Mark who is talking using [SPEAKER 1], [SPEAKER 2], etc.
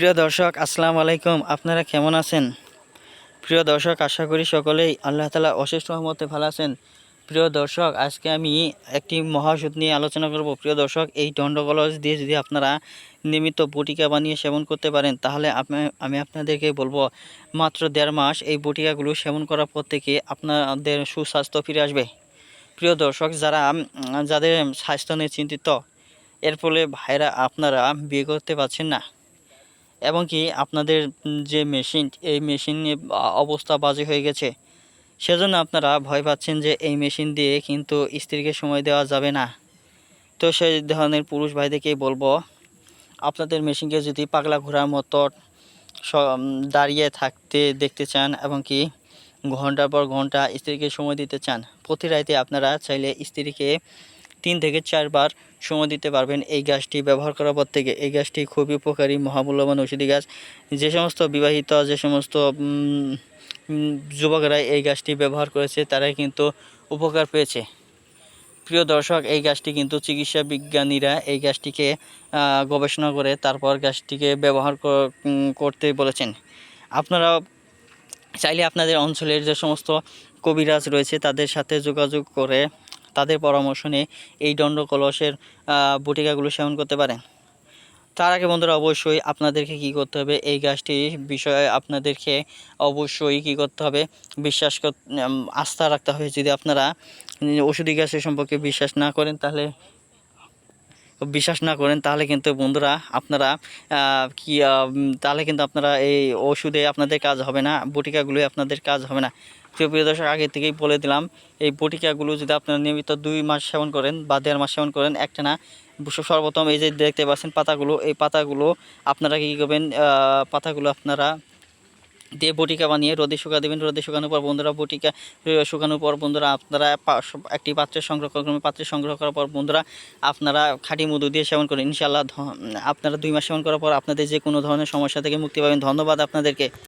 [SPEAKER 1] প্রিয় দর্শক, আসসালামু আলাইকুম। আপনারা কেমন আছেন? প্রিয় দর্শক, আশা করি সকলেই আল্লাহ তালা অশেষ রহমতে ভালো আছেন। প্রিয় দর্শক, আজকে আমি একটি মহাষুদ নিয়ে আলোচনা করব। প্রিয় দর্শক, এই দণ্ডকলস দিয়ে যদি আপনারা নিয়মিত বটিকা বানিয়ে সেবন করতে পারেন, তাহলে আমি আপনাদেরকে বলব, মাত্র দেড় মাস এই বটিকাগুলো সেবন করার পর থেকে আপনাদের সুস্বাস্থ্য ফিরে আসবে। প্রিয় দর্শক, যারা, যাদের স্বাস্থ্য নিয়ে চিন্তিত, এর ফলে ভাইরা আপনারা বিয়ে করতে পারছেন না। এবং কি আপনাদের যে মেশিন, এই মেশিনে অবস্থা বাজে হয়ে গেছে। সেজন্য আপনারা ভয় পাচ্ছেন যে এই মেশিন দিয়ে কিন্তু স্ত্রীকে সময় দেওয়া যাবে না। তো সেই ধরনের পুরুষ ভাইদেরকেই বলব, আপনাদের মেশিনকে যদি পাগলা ঘোরার মতো দাঁড়িয়ে থাকতে, দেখতে চান এবং কি ঘণ্টার পর ঘণ্টা স্ত্রীকে সময় দিতে চান, প্রতি রাতে আপনারা চাইলে স্ত্রীকে তিন থেকে চারবার সময় দিতে পারবেন এই গাছটি ব্যবহার করার পর থেকে। এই গাছটি খুবই উপকারী, মহামূল্যবান ঔষধি গাছ যে সমস্ত বিবাহিত, যে সমস্ত যুবকরা এই গাছটি ব্যবহার করেছে, তারাই কিন্তু উপকার পেয়েছে। প্রিয় দর্শক, এই গাছটি কিন্তু চিকিৎসা বিজ্ঞানীরা এই গাছটিকে গবেষণা করে তারপর গাছটিকে ব্যবহার করতে বলেছেন। আপনারা চাইলে আপনাদের অঞ্চলের যে সমস্ত কবিরাজ রয়েছে, তাদের সাথে যোগাযোগ করে তাদের পরামর্শ নিয়ে এই দণ্ড কলসের বটিকাগুলো সেবন করতে পারেন তার আগে বন্ধুরা অবশ্যই আপনাদেরকে কি করতে হবে? এই গাছটি বিষয়ে আপনাদেরকে অবশ্যই কি করতে হবে? বিশ্বাস আস্থা রাখতে হবে। যদি আপনারা ওষুধি গাছের সম্পর্কে বিশ্বাস না করেন, তাহলে বিশ্বাস না করেন, তাহলে কিন্তু বন্ধুরা আপনারা কি তাহলে কিন্তু আপনারা এই ওষুধে আপনাদের কাজ হবে না, বটিকাগুলোই আপনাদের কাজ হবে না। প্রিয় প্রিয় দর্শক, আগে থেকেই বলে দিলাম, এই বটিকাগুলো যদি আপনারা নিয়মিত দুই মাস সেবন করেন বা দেড় মাস সেবন করেন, একটা না সর্বপ্রথম এই যে দেখতে পাচ্ছেন পাতাগুলো, এই পাতাগুলো আপনারা কী করবেন পাতাগুলো আপনারা দিয়ে বটিকা বানিয়ে রোদে শুকা দেবেন, রোদে শুকানোর পর বন্ধুরা বটিকা শুকানোর পর বন্ধুরা আপনারা একটি পাত্রে সংগ্রহ করবেন পাত্রে সংগ্রহ করার পর বন্ধুরা আপনারা খাঁটি মধু দিয়ে সেবন করেন। ইনশাল্লাহ আপনারা দুই মাস সেবন করার পর আপনাদের যে কোনো ধরনের সমস্যা থেকে মুক্তি পাবেন। ধন্যবাদ আপনাদেরকে।